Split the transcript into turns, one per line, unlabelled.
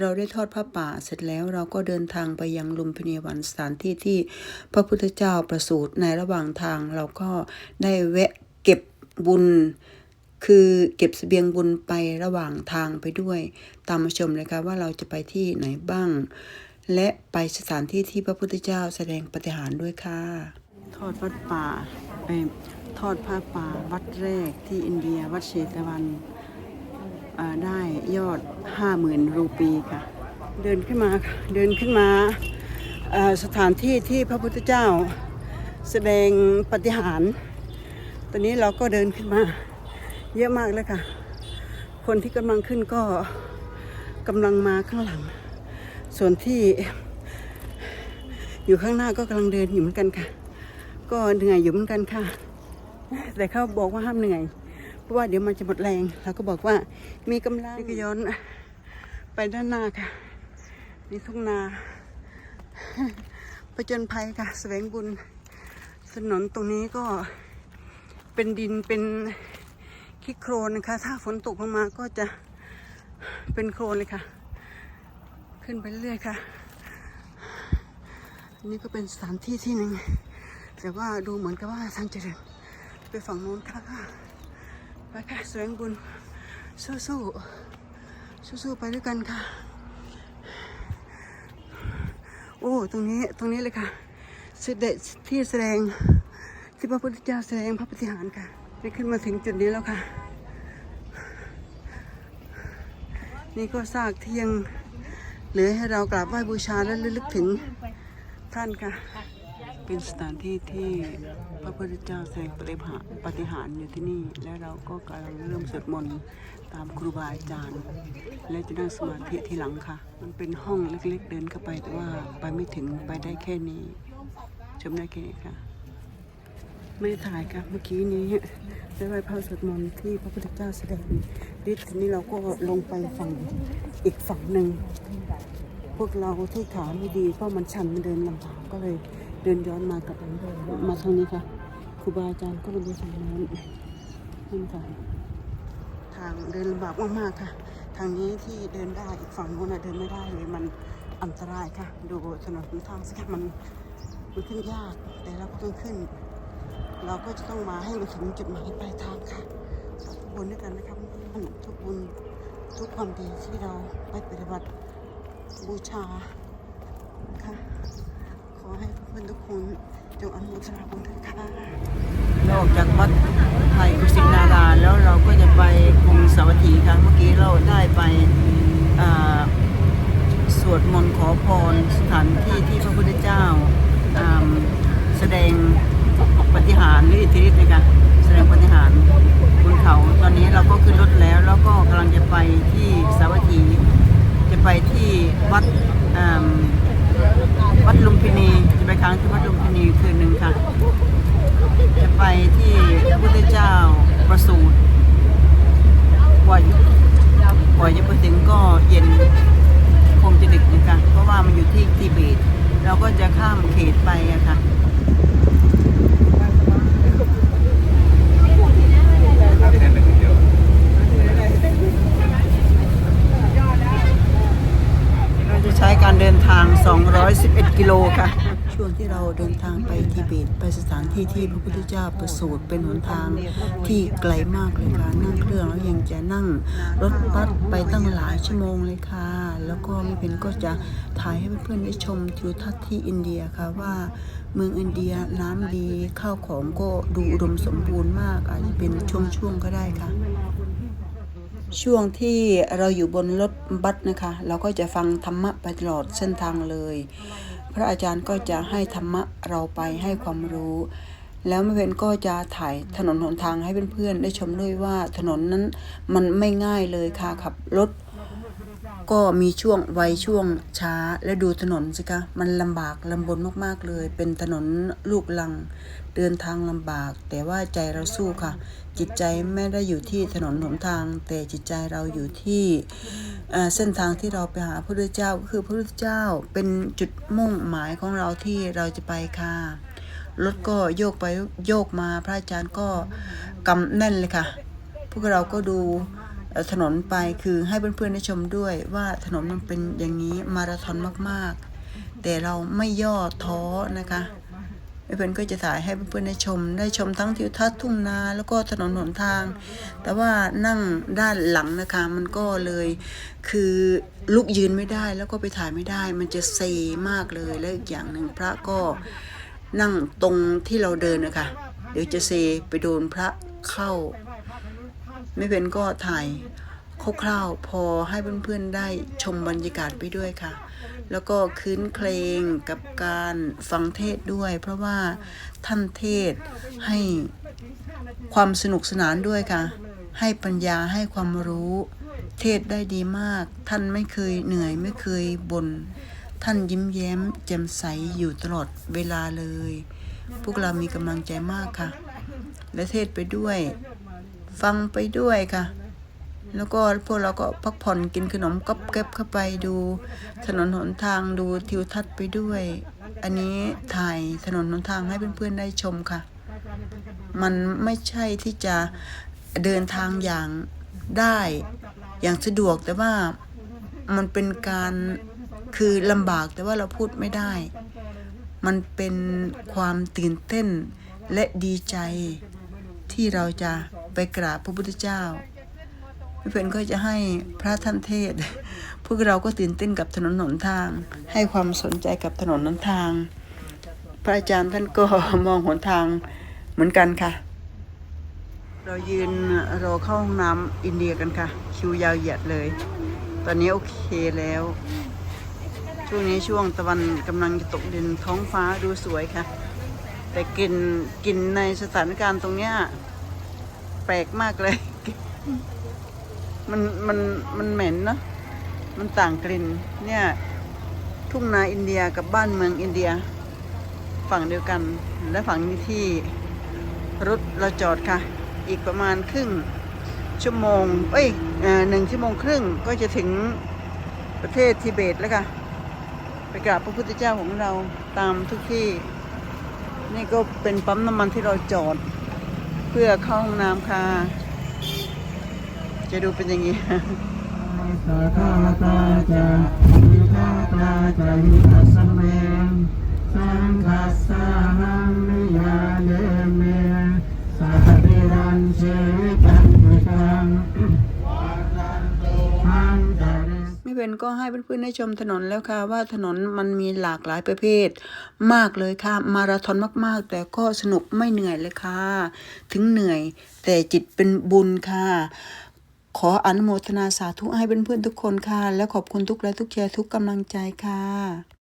เราได้ทอดผ้าป่าเสร็จแล้วเราก็เดินทางไปยังลุมพินีวันสถานที่ที่พระพุทธเจ้าประสูติในระหว่างทางเราก็ได้แวะเก็บบุญ คือเก็บเสบียงบุญไประหว่างทางไปด้วย ตามมาชมเลยค่ะว่าเราจะไปที่ไหนบ้าง และไปสถานที่ที่พระพุทธเจ้าแสดงปฏิหารด้วยค่ะ ทอดวัดป่าเอ่อทอดผ้าป่าวัดแรกที่อินเดียวัดเชตวัน ได้ยอด 50,000 รูปีค่ะ เดินขึ้นมาเดินขึ้นมาสถานที่ที่พระพุทธเจ้าแสดงปฏิหารตอนนี้เราก็เดินขึ้นมา เยอะมากเลยค่ะ คนที่กำลังขึ้นก็กำลังมาข้างหลัง ส่วนที่อยู่ข้างหน้าก็กำลังเดินอยู่เหมือนกันค่ะ ก็เหนื่อยอยู่เหมือนกันค่ะ แต่เขาบอกว่าห้ามเหนื่อย เพราะว่าเดี๋ยวมันจะหมดแรงเราก็บอกว่ามีกำลังนี่ก็ย้อนไปด้านหน้าค่ะนี่ทุ่งนาผจญภัยค่ะแสวงบุญถนนตรงนี้ก็เป็นดินเป็นขี้โครนนะคะ ถ้าฝนตกลงมาก็จะเป็นโครนเลยค่ะ ขึ้นไปเรื่อยๆค่ะอันนี้ก็เป็นสถานที่ที่หนึ่งแต่ว่าดูเหมือนกับว่าทางจะเดินไปฝั่งโน้นค่ะไป ค่ะแสวงบุญสู้สู้สู้สู้ๆไปด้วยกันค่ะ โอ้ตรงนี้ตรงนี้เลยค่ะเสด็จที่แสดงที่พระพุทธเจ้าแสดงพระปฏิหารค่ะได้ขึ้นมาถึงจุดนี้แล้วค่ะ นี่ก็ซากที่ยังเหลือให้เรากราบไหว้บูชาและระลึกถึงท่านค่ะ เป็นสถานที่ที่พระพุทธเจ้าแสดงปฏิหารปฏิหารอยู่ที่นี่ และเราก็กำลังเริ่มสวดมนต์ตามครูบาอาจารย์ และจะนั่งสมาธิทีหลังค่ะ มันเป็นห้องเล็กๆเดินเข้าไปแต่ว่าไปไม่ถึงไปได้แค่นี้ ชมได้แค่นี้ค่ะ ไม่ได้ถ่ายค่ะเมื่อกี้นี้ได้ไหว้พระสวดมนต์ที่พระพุทธเจ้าแสดงฤทธิ์ทีนี้เราก็ลงไปฝั่งอีกฝั่งหนึ่งพวกเราที่ขาไม่ดีเพราะมันชันมันเดินลำบากก็เลย เดินย้อนมากับมาทางนี้ค่ะครูบาอาจารย์ก็ลงไปทางโน้นนั่นค่ะทางเดินลำบากมากๆค่ะ ทางนี้ที่เดินได้อีกฝั่งโน้นเดินไม่ได้เลยมันอันตรายค่ะ ดูถนนทางสิคะมันมันขึ้นยากแต่เราก็ต้องขึ้น เราก็จะต้องมาให้มันถึงจุดหมายปลายทางค่ะสาธุบุญด้วยกันนะครับทุกบุญทุกความดีที่เราไปปฏิบัติบูชาค่ะ อให้เพื่อนทุกคนจงอนุโมทนาบุญด้วยค่ะเราอกจากวัดไทยกุสินาราแล้วเราก็จะไปกรุงสาวัตถีค่ะเมื่อกี้เราได้ไปอ่าสวดมนต์ขอพรสถานที่ที่พระพุทธเจ้าอ่าแสดงปฏิหารหรืออิทธิฤทธิ์นะคะแสดงปฏิหารบนเขาตอนนี้เราก็ขึ้นรถแล้วแล้วก็กำลังจะไปที่สาวัตถีจะไปที่วัดอ่า วัดลุมพินีจะไปค้างที่วัดลุมพินีคืนหนึ่งค่ะ จะไปที่พระพุทธเจ้าประสูติกว่ากว่าจะไปถึงก็เย็นคงจะดึกนะคะ เพราะว่ามันอยู่ที่ทิเบต เราก็จะข้ามเขตไปอะค่ะ เราจะใช้การเดินทาง 211 กิโลค่ะ ช่วงที่เราเดินทางไปทิเบตไปสถานที่ที่พระพุทธเจ้าประสูติเป็นหนทางที่ไกลมากเลยค่ะ นั่งเครื่องแล้วยังจะนั่งรถบัสไปตั้งหลายชั่วโมงเลยค่ะ แล้วก็ไม่เป็นก็จะถ่ายให้เพื่อนๆได้ชมทิวทัศน์ที่อินเดียค่ะว่าเมืองอินเดียน้ำดีข้าวของก็ดูอุดมสมบูรณ์มากอาจจะเป็นช่วงๆก็ได้ค่ะ ช่วงที่เราอยู่บนรถบัสนะคะ เราก็จะฟังธรรมะไปตลอดเส้นทางเลย พระอาจารย์ก็จะให้ธรรมะเราไปให้ความรู้ แล้วแม่เพนก็จะถ่ายถนนหนทางให้เพื่อนๆได้ชมด้วยว่าถนนนั้นมันไม่ง่ายเลยค่ะขับรถ ก็มีช่วงไวช่วงช้าและดูถนนสิคะมันลำบากลำบนมากๆเลย เป็นถนนลูกลัง เดินทางลำบาก แต่ว่าใจเราสู้ค่ะ จิตใจไม่ได้อยู่ที่ถนนหนทาง แต่จิตใจเราอยู่ที่เส้นทางที่เราไปหาพระพุทธเจ้าคือพระพุทธเจ้าเป็นจุดมุ่งหมายของเราที่เราจะไปค่ะรถก็โยกไปโยกมาพระอาจารย์ก็กำแน่นเลยค่ะ พวกเราก็ดู ถนนไปคือให้เพื่อนๆได้ชมด้วยว่าถนนมันเป็นอย่างนี้มาราธอนมากๆ แต่เราไม่ย่อท้อนะคะเพื่อนก็จะถ่ายให้เพื่อนๆได้ชม ได้ชมทั้งทิวทัศน์ทุ่งนาแล้วก็ถนนหนทาง แต่ว่านั่งด้านหลังนะคะมันก็เลยคือลุกยืนไม่ได้แล้วก็ไปถ่ายไม่ได้ มันจะเซมากเลยแล้วอีกอย่างหนึ่งพระก็นั่งตรงที่เราเดินนะคะเดี๋ยวจะเซไปโดนพระเข้า ไม่เป็นก็ถ่ายคร่าวๆพอให้เพื่อนๆได้ชมบรรยากาศไปด้วยค่ะ แล้วก็คืนเพลงกับการฟังเทศด้วย เพราะว่าท่านเทศให้ความสนุกสนานด้วยค่ะ ให้ปัญญาให้ความรู้ เทศได้ดีมาก ท่านไม่เคยเหนื่อยไม่เคยบน่นท่านยิ้มแย้มแจ่มใสอยู่ตลอดเวลาเลย พวกเรามีกำลังใจมากค่ะ และเทศไปด้วย ฟังไปด้วยค่ะ แล้วก็พวกเราก็พักผ่อนกินขนมก๊อบแก๊บเข้าไปดูถนนหนทางดูทิวทัศน์ไปด้วย อันนี้ถ่ายถนนหนทางให้เพื่อนๆได้ชมค่ะ มันไม่ใช่ที่จะเดินทางอย่างได้อย่างสะดวกแต่ว่ามันเป็นการคือลำบากแต่ว่าเราพูดไม่ได้ มันเป็นความตื่นเต้นและดีใจที่เราจะ ไปกราบพระพุทธเจ้าพื่อนก็จะให้พระท่านเทศ พวกเราก็ตื่นเต้นกับถนนหนทาง ให้ความสนใจกับถนนหนทาง พระอาจารย์ท่านก็มองหนทางเหมือนกันค่ะ เรายืนรอเข้าห้องน้ำอินเดียกันค่ะ คิวยาวเหยียดเลย ตอนนี้โอเคแล้ว ช่วงนี้ช่วงตะวันกำลังจะตกดินท้องฟ้าดูสวยค่ะ แต่กลิ่นกลิ่นในสถานการณ์ตรงเนี้ย ปลกมากเลย มันมันมันเหม็นเนอะมันต่างกลิ่น เนี่ย ทุ่งนาอินเดียกับบ้านเมืองอินเดีย ฝั่งเดียวกัน และฝั่งนี้ที่รถเราจอดค่ะ อีกประมาณครึ่งชั่วโมง เอ้ยหนึ่งชั่วโมงครึ่งก็จะถึงประเทศทิเบตแล้วค่ะ ไปกราบพระพุทธเจ้าของเราตามทุกที่ นี่ก็เป็นปั๊มน้ำมันที่เราจอด เพื่อเข้าห้องน้ำค่ะ จะดูเป็นอย่างนี้
สัทธาตาจาวิทาตาจาวิทัสสเมสังคัสสาหัง
ก็ให้เพื่อนๆได้ชมถนนแล้วค่ะว่าถนนมันมีหลากหลายประเภท มากเลยค่ะ มาราธอนมากๆ แต่ก็สนุกไม่เหนื่อยเลยค่ะ ถึงเหนื่อย แต่จิตเป็นบุญค่ะ ขออนุโมทนาสาธุให้เพื่อนๆทุกคนค่ะ และขอบคุณทุกไลค์ทุกแชร์ทุกกำลังใจค่ะ